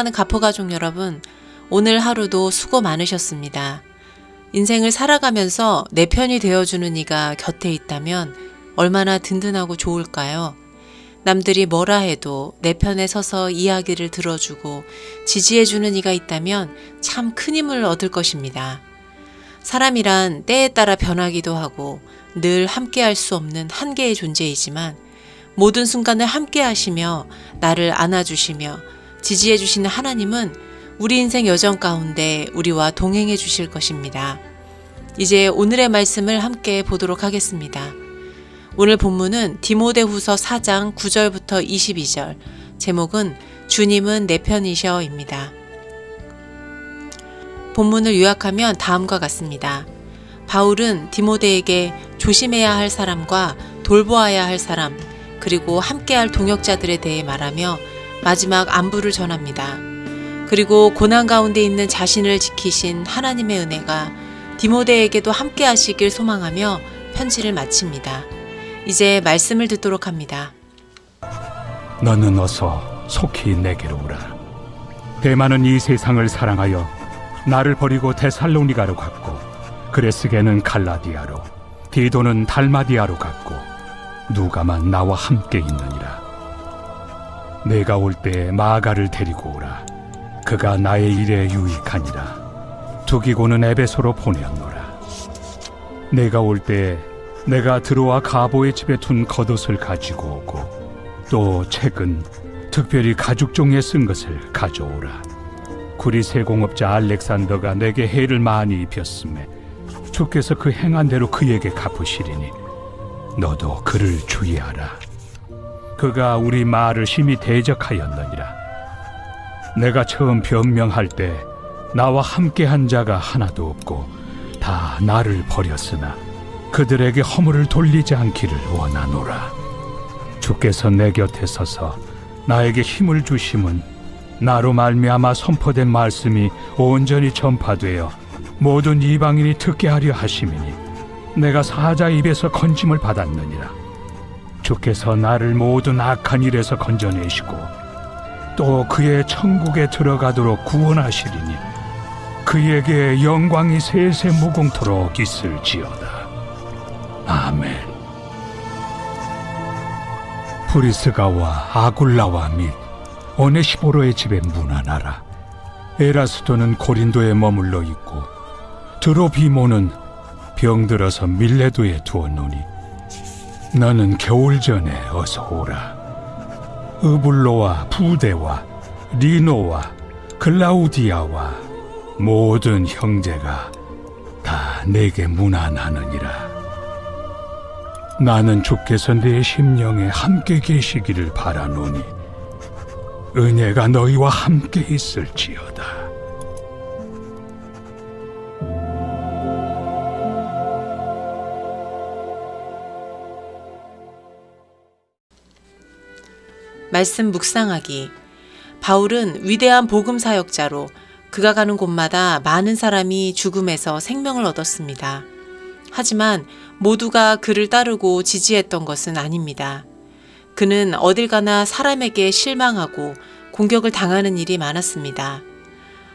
사랑하는 가포가족 여러분, 오늘 하루도 수고 많으셨습니다. 인생을 살아가면서 내 편이 되어주는 이가 곁에 있다면 얼마나 든든하고 좋을까요? 남들이 뭐라 해도 내 편에 서서 이야기를 들어주고 지지해주는 이가 있다면 참 큰 힘을 얻을 것입니다. 사람이란 때에 따라 변하기도 하고 늘 함께할 수 없는 한계의 존재이지만 모든 순간을 함께 하시며 나를 안아주시며 지지해 주시는 하나님은 우리 인생 여정 가운데 우리와 동행해 주실 것입니다. 이제 오늘의 말씀을 함께 보도록 하겠습니다. 오늘 본문은 디모데후서 4장 9절부터 22절, 제목은 주님은 내 편이셔입니다. 본문을 요약하면 다음과 같습니다. 바울은 디모데에게 조심해야 할 사람과 돌보아야 할 사람, 그리고 함께할 동역자들에 대해 말하며 마지막 안부를 전합니다. 그리고 고난 가운데 있는 자신을 지키신 하나님의 은혜가 디모데에게도 함께 하시길 소망하며 편지를 마칩니다. 이제 말씀을 듣도록 합니다. 너는 어서 속히 내게로 오라. 대만은 이 세상을 사랑하여 나를 버리고 데살로니가로 갔고 그레스게는 갈라디아로 디도는 달마디아로 갔고 누가만 나와 함께 있느니라. 내가 올때 마가를 데리고 오라. 그가 나의 일에 유익하니라. 두기고는 에베소로 보내었노라. 내가 올때 내가 들어와 가보의 집에 둔 겉옷을 가지고 오고 또 책은 특별히 가죽 종에 쓴 것을 가져오라. 구리 세 공업자 알렉산더가 내게 해를 많이 입혔음에 주께서 그 행한 대로 그에게 갚으시리니 너도 그를 주의하라. 그가 우리 말을 심히 대적하였느니라. 내가 처음 변명할 때 나와 함께 한 자가 하나도 없고 다 나를 버렸으나 그들에게 허물을 돌리지 않기를 원하노라. 주께서 내 곁에 서서 나에게 힘을 주심은 나로 말미암아 선포된 말씀이 온전히 전파되어 모든 이방인이 듣게 하려 하심이니 내가 사자 입에서 건짐을 받았느니라 주께서 나를 모든 악한 일에서 건져내시고 또 그의 천국에 들어가도록 구원하시리니 그에게 영광이 세세 무궁토록 있을지어다 아멘 브리스가와 아굴라와 및 오네시보로의 집에 문안하라. 에라스도는 고린도에 머물러 있고 드로비모는 병들어서 밀레도에 두었노니 너는 겨울 전에 어서 오라. 으블로와 부대와 리노와 클라우디아와 모든 형제가 다 내게 문안하느니라. 나는 주께서 내 심령에 함께 계시기를 바라노니 은혜가 너희와 함께 있을지어다. 말씀 묵상하기. 바울은 위대한 복음 사역자로 그가 가는 곳마다 많은 사람이 죽음에서 생명을 얻었습니다. 하지만 모두가 그를 따르고 지지했던 것은 아닙니다. 그는 어딜 가나 사람에게 실망하고 공격을 당하는 일이 많았습니다.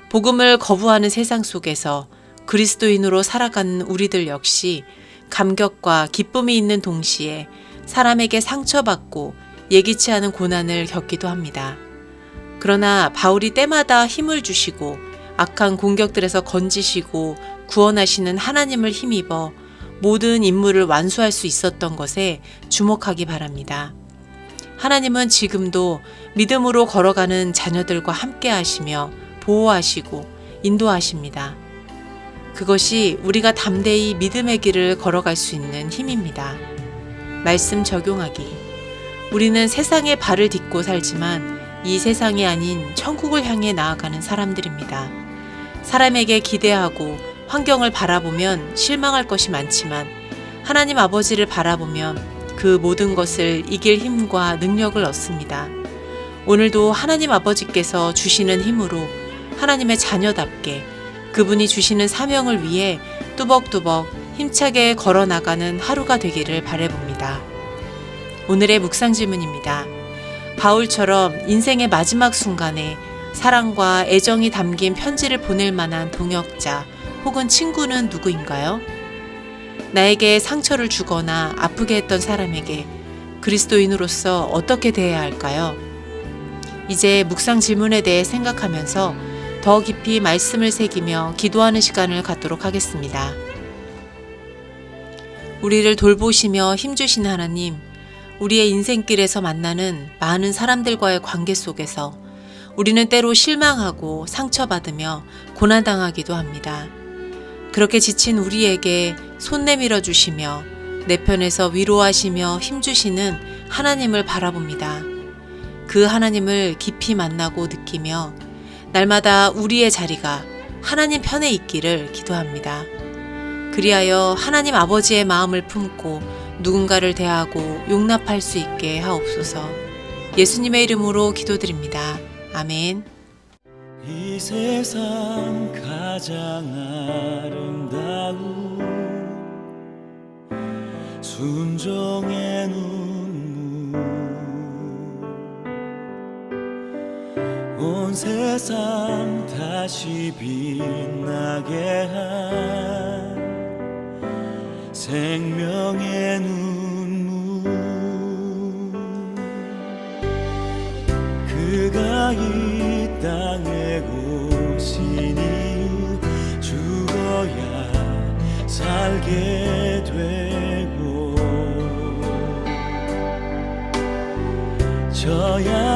복음을 거부하는 세상 속에서 그리스도인으로 살아가는 우리들 역시 감격과 기쁨이 있는 동시에 사람에게 상처받고 예기치 않은 고난을 겪기도 합니다. 그러나 바울이 때마다 힘을 주시고 악한 공격들에서 건지시고 구원하시는 하나님을 힘입어 모든 임무를 완수할 수 있었던 것에 주목하기 바랍니다. 하나님은 지금도 믿음으로 걸어가는 자녀들과 함께 하시며 보호하시고 인도하십니다. 그것이 우리가 담대히 믿음의 길을 걸어갈 수 있는 힘입니다. 말씀 적용하기. 우리는 세상에 발을 딛고 살지만 이 세상이 아닌 천국을 향해 나아가는 사람들입니다. 사람에게 기대하고 환경을 바라보면 실망할 것이 많지만 하나님 아버지를 바라보면 그 모든 것을 이길 힘과 능력을 얻습니다. 오늘도 하나님 아버지께서 주시는 힘으로 하나님의 자녀답게 그분이 주시는 사명을 위해 뚜벅뚜벅 힘차게 걸어 나가는 하루가 되기를 바래봅니다. 오늘의 묵상 질문입니다. 바울처럼 인생의 마지막 순간에 사랑과 애정이 담긴 편지를 보낼 만한 동역자 혹은 친구는 누구인가요? 나에게 상처를 주거나 아프게 했던 사람에게 그리스도인으로서 어떻게 대해야 할까요? 이제 묵상 질문에 대해 생각하면서 더 깊이 말씀을 새기며 기도하는 시간을 갖도록 하겠습니다. 우리를 돌보시며 힘주신 하나님, 우리의 인생길에서 만나는 많은 사람들과의 관계 속에서 우리는 때로 실망하고 상처받으며 고난당하기도 합니다. 그렇게 지친 우리에게 손 내밀어 주시며 내 편에서 위로하시며 힘주시는 하나님을 바라봅니다. 그 하나님을 깊이 만나고 느끼며 날마다 우리의 자리가 하나님 편에 있기를 기도합니다. 그리하여 하나님 아버지의 마음을 품고 누군가를 대하고 용납할 수 있게 하옵소서. 예수님의 이름으로 기도드립니다. 아멘. 이 세상 가장 아름다운 순종의 눈물 온 세상 다시 빛나게 한 생명의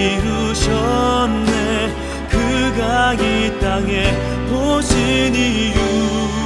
이루셨네. 그가 이 땅에 오신 이유